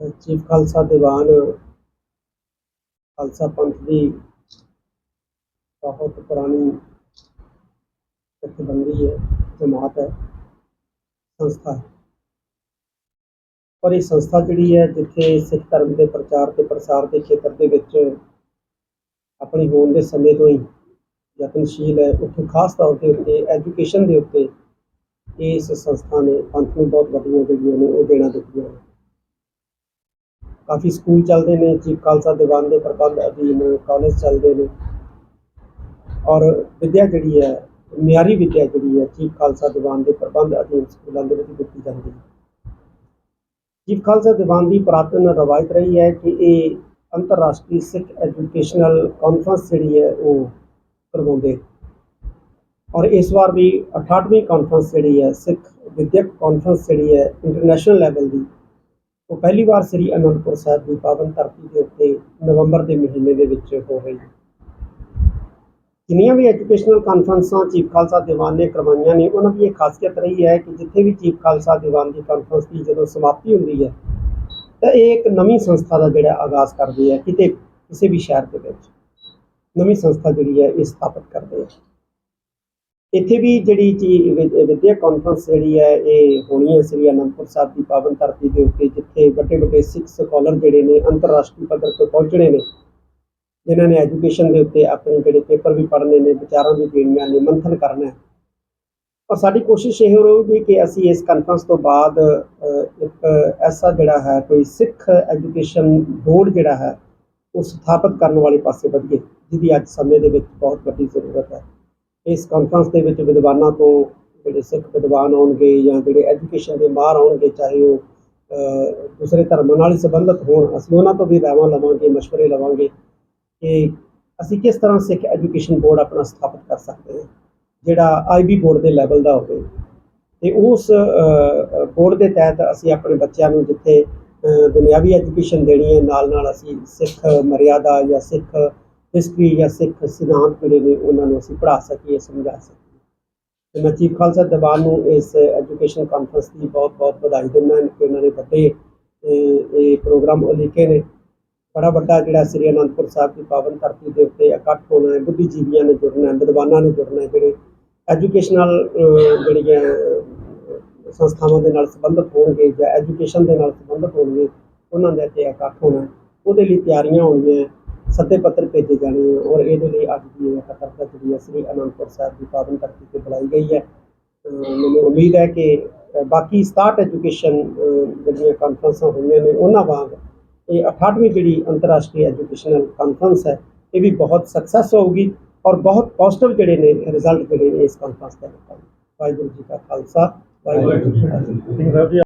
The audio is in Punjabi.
ਚੀਫ ਖਾਲਸਾ ਦੀਵਾਨ, ਖਾਲਸਾ ਪੰਥ ਦੀ ਬਹੁਤ ਪੁਰਾਣੀ ਜਥੇਬੰਦੀ ਹੈ, ਜਮਾਤ ਹੈ, ਸੰਸਥਾ ਹੈ। ਪਰ ਇਹ ਸੰਸਥਾ ਜਿਹੜੀ ਹੈ, ਜਿੱਥੇ ਸਿੱਖ ਧਰਮ ਦੇ ਪ੍ਰਚਾਰ ਤੇ ਪ੍ਰਸਾਰ ਦੇ ਖੇਤਰ ਦੇ ਵਿੱਚ ਆਪਣੀ ਹੋਂਦ ਦੇ ਸਮੇਂ ਤੋਂ ਹੀ ਯਤਨਸ਼ੀਲ ਹੈ, ਉੱਥੇ ਖਾਸ ਤੌਰ ਤੇ ਉੱਤੇ ਐਜੂਕੇਸ਼ਨ ਦੇ ਉੱਤੇ ਇਸ ਸੰਸਥਾ ਨੇ, ਪੰਥ ਨੂੰ ਬਹੁਤ ਵੱਡੀਆਂ ਜਿਹੜੀਆਂ ਨੇ, ਉਹ ਦੇਣਾ ਦਿੱਤੀਆਂ ਨੇ। ਕਾਫੀ ਸਕੂਲ ਚੱਲਦੇ ਨੇ, ਚੀਫ ਖਾਲਸਾ ਦੀਵਾਨ ਦੇ ਪ੍ਰਬੰਧ ਅਧੀਨ ਕਾਲਜ ਚੱਲਦੇ ਨੇ। ਔਰ ਵਿਦਿਆ ਜਿਹੜੀ ਹੈ, ਮਿਆਰੀ ਵਿਦਿਆ ਜਿਹੜੀ ਹੈ, ਚੀਫ ਖਾਲਸਾ ਦੀਵਾਨ ਦੇ ਪ੍ਰਬੰਧ ਅਧੀਨ ਸਕੂਲਾਂ ਦੇ ਵਿੱਚ ਦਿੱਤੀ ਜਾਂਦੀ ਹੈ। ਚੀਫ ਖਾਲਸਾ ਦੀਵਾਨ ਦੀ ਪੁਰਾਤਨ ਰਵਾਇਤ ਰਹੀ ਹੈ ਕਿ ਇਹ ਅੰਤਰਰਾਸ਼ਟਰੀ ਸਿੱਖ ਐਜੂਕੇਸ਼ਨਲ ਕਾਨਫਰੰਸ ਜਿਹੜੀ ਹੈ, ਉਹ ਕਰਵਾਉਂਦੇ। ਔਰ ਇਸ ਵਾਰ ਵੀ 68ਵੀਂ ਕਾਨਫਰੰਸ ਜਿਹੜੀ ਹੈ, ਸਿੱਖ ਵਿਦਿਅਕ ਕਾਨਫਰੰਸ ਜਿਹੜੀ ਹੈ ਇੰਟਰਨੈਸ਼ਨਲ ਲੈਵਲ ਦੀ ਉਹ ਪਹਿਲੀ ਵਾਰ ਸ੍ਰੀ ਅਨੰਦਪੁਰ ਸਾਹਿਬ ਦੀ ਪਾਵਨ ਧਰਤੀ ਦੇ ਉੱਤੇ ਨਵੰਬਰ ਦੇ ਮਹੀਨੇ ਦੇ ਵਿੱਚ ਹੋ ਰਹੀ ਹੈ। ਜਿੰਨੀਆਂ ਵੀ ਐਜੂਕੇਸ਼ਨਲ ਕਾਨਫਰੰਸਾਂ ਚੀਫ ਖਾਲਸਾ ਦੀਵਾਨ ਨੇ ਕਰਵਾਈਆਂ ਨੇ, ਉਹਨਾਂ ਦੀ ਇਹ ਖਾਸੀਅਤ ਰਹੀ ਹੈ ਕਿ ਜਿੱਥੇ ਵੀ ਚੀਫ ਖਾਲਸਾ ਦੀਵਾਨ ਦੀ ਕਾਨਫਰੰਸ ਦੀ ਜਦੋਂ ਸਮਾਪਤੀ ਹੁੰਦੀ ਹੈ, ਤਾਂ ਇਹ ਇੱਕ ਨਵੀਂ ਸੰਸਥਾ ਦਾ ਜਿਹੜਾ ਆਗਾਜ਼ ਕਰਦੀ ਹੈ, ਕਿਤੇ ਕਿਸੇ ਵੀ ਸ਼ਹਿਰ ਦੇ ਵਿੱਚ। ਨਵੀਂ ਸੰਸਥਾ ਜਿਹੜੀ ਹੈ, ਇਹ ਸਥਾਪਿਤ ਕਰਦੇ ਹੈ। ਇੱਥੇ ਵੀ ਜਿਹੜੀ ਚੀ ਵਿ- ਕਾਨਫਰੰਸ ਜਿਹੜੀ ਹੈ, ਇਹ ਹੋਣੀ ਹੈ ਸ੍ਰੀ ਅਨੰਦਪੁਰ ਸਾਹਿਬ ਦੀ ਪਾਵਨ ਧਰਤੀ ਦੇ ਉੱਤੇ, ਜਿੱਥੇ ਵੱਡੇ ਵੱਡੇ ਸਿੱਖ ਸਕਾਲਰ ਜਿਹੜੇ ਨੇ ਅੰਤਰਰਾਸ਼ਟਰੀ ਪੱਧਰ ਤੇ ਪਹੁੰਚਣੇ ਨੇ, ਜਿਨ੍ਹਾਂ ਨੇ ਐਜੂਕੇਸ਼ਨ ਦੇ ਉੱਤੇ ਆਪਣੇ ਜਿਹੜੇ ਪੇਪਰ ਵੀ ਪੜ੍ਹਨੇ ਨੇ, ਵਿਚਾਰਾਂ ਵੀ ਦੇਣੀਆਂ ਨੇ, ਮੰਥਨ ਕਰਨਾ ਹੈ। ਔਰ ਸਾਡੀ ਕੋਸ਼ਿਸ਼ ਇਹ ਰਹੂਗੀ ਕਿ ਅਸੀਂ ਇਸ ਕਾਨਫਰੰਸ ਤੋਂ ਬਾਅਦ ਇੱਕ ਐਸਾ ਜਿਹੜਾ ਹੈ, ਕੋਈ ਸਿੱਖ ਐਜੂਕੇਸ਼ਨ ਬੋਰਡ ਜਿਹੜਾ ਹੈ, ਉਹ ਸਥਾਪਿਤ ਕਰਨ ਵਾਲੇ ਪਾਸੇ ਵਧੀਏ, ਜਿਹਦੀ ਅੱਜ ਸਮੇਂ ਦੇ ਵਿੱਚ ਬਹੁਤ ਵੱਡੀ ਜ਼ਰੂਰਤ ਹੈ। ਇਸ ਕਾਨਫਰੰਸ ਦੇ ਵਿੱਚ ਵਿਦਵਾਨਾਂ ਤੋਂ ਜਿਹੜੇ ਸਿੱਖ ਵਿਦਵਾਨ ਆਉਣਗੇ ਜਾਂ ਜਿਹੜੇ ਐਜੂਕੇਸ਼ਨ ਦੇ ਮਾਹਰ ਆਉਣਗੇ, ਚਾਹੇ ਉਹ ਦੂਸਰੇ ਧਰਮਾਂ ਨਾਲ ਸੰਬੰਧਿਤ ਹੋਣ, ਅਸੀਂ ਉਹਨਾਂ ਤੋਂ ਵੀ ਰਾਵਾਂ ਲਵਾਂਗੇ, ਮਸ਼ਵਰੇ ਲਵਾਂਗੇ ਕਿ ਅਸੀਂ ਕਿਸ ਤਰ੍ਹਾਂ ਸਿੱਖ ਐਜੂਕੇਸ਼ਨ ਬੋਰਡ ਆਪਣਾ ਸਥਾਪਿਤ ਕਰ ਸਕਦੇ ਹਾਂ, ਜਿਹੜਾ ਆਈਬੀ ਬੋਰਡ ਦੇ ਲੈਵਲ ਦਾ ਹੋਵੇ। ਤੇ ਉਸ ਬੋਰਡ ਦੇ ਤਹਿਤ ਅਸੀਂ ਆਪਣੇ ਬੱਚਿਆਂ ਨੂੰ ਜਿੱਥੇ ਦੁਨਿਆਵੀ ਐਜੂਕੇਸ਼ਨ ਦੇਣੀ ਹੈ ਨਾਲ ਨਾਲ ਅਸੀਂ ਸਿੱਖ ਮਰਿਆਦਾ ਜਾਂ ਸਿੱਖ ਹਿਸਟਰੀ ਜਾਂ ਸਿੱਖ ਸਿਧਾਂਤ ਜਿਹੜੇ ਨੇ, ਉਹਨਾਂ ਨੂੰ ਅਸੀਂ ਪੜ੍ਹਾ ਸਕੀਏ, ਸਮਝਾ ਸਕੀਏ। ਤੇ ਮੈਂ ਚੀਫ ਖਾਲਸਾ ਦਰਬਾਰ ਨੂੰ ਇਸ ਐਜੂਕੇਸ਼ਨ ਕਾਨਫਰੰਸ ਦੀ ਬਹੁਤ ਬਹੁਤ ਵਧਾਈ ਦਿੰਦਾ ਕਿ ਉਹਨਾਂ ਨੇ ਵੱਡੇ ਇਹ ਪ੍ਰੋਗਰਾਮ ਉਲੀਕੇ ਨੇ। ਬੜਾ ਵੱਡਾ ਜਿਹੜਾ ਸ੍ਰੀ ਅਨੰਦਪੁਰ ਸਾਹਿਬ ਦੀ ਪਾਵਨ ਧਰਤੀ ਦੇ ਉੱਤੇ ਇਕੱਠ ਹੋਣਾ ਹੈ, ਬੁੱਧੀਜੀਵੀਆਂ ਨੇ ਜੁੜਨਾ ਹੈ, ਵਿਦਵਾਨਾਂ ਨੇ ਜੁੜਨਾ ਹੈ, ਜਿਹੜੇ ਐਜੂਕੇਸ਼ਨਲ ਜਿਹੜੀਆਂ ਸੰਸਥਾਵਾਂ ਦੇ ਨਾਲ ਸੰਬੰਧਿਤ ਹੋਣਗੇ ਜਾਂ ਐਜੂਕੇਸ਼ਨ ਦੇ ਨਾਲ ਸੰਬੰਧਿਤ ਹੋਣਗੇ, ਉਹਨਾਂ ਦੇ ਤੇ ਇਕੱਠ ਹੋਣਾ ਉਹਦੇ ਲਈ ਤਿਆਰੀਆਂ ਹੋਣੀਆਂ ਸੱਦੇ ਪੱਤਰ ਭੇਜੇ ਜਾਣੇ ਹੈ ਔਰ ਇਹਦੇ ਲਈ ਅੱਜ ਦੀ ਇਹ ਇਕੱਤਰਤਾ ਜਿਹੜੀ ਹੈ ਸ੍ਰੀ ਅਨੰਦਪੁਰ ਸਾਹਿਬ ਦੀ ਪਾਵਨ ਧਰਤੀ ਤੇ ਬੁਲਾਈ ਗਈ ਹੈ। ਮੈਨੂੰ ਉਮੀਦ ਹੈ ਕਿ ਬਾਕੀ 67 ਐਜੂਕੇਸ਼ਨ ਜਿਹੜੀਆਂ ਕਾਨਫਰੰਸਾਂ ਹੋਈਆਂ ਨੇ, ਉਹਨਾਂ ਵਾਂਗ ਇਹ 68ਵੀਂ ਜਿਹੜੀ ਅੰਤਰਰਾਸ਼ਟਰੀ ਐਜੂਕੇਸ਼ਨਲ ਕਾਨਫਰੰਸ ਹੈ, ਇਹ ਵੀ ਬਹੁਤ ਸਕਸੈਸ ਹੋਊਗੀ ਔਰ ਬਹੁਤ ਪੋਜ਼ਿਟਿਵ ਜਿਹੜੇ ਨੇ ਰਿਜ਼ਲਟ ਜਿਹੜੇ ਨੇ ਇਸ ਕਾਨਫਰੰਸ ਦਾ ਨਿਕਲਣਗੇ ਵਾਹਿਗੁਰੂ ਜੀ ਕਾ ਖਾਲਸਾ, ਵਾਹਿਗੁਰੂ ਜੀ ਕੀ ਫਤਿਹ। ਜੀ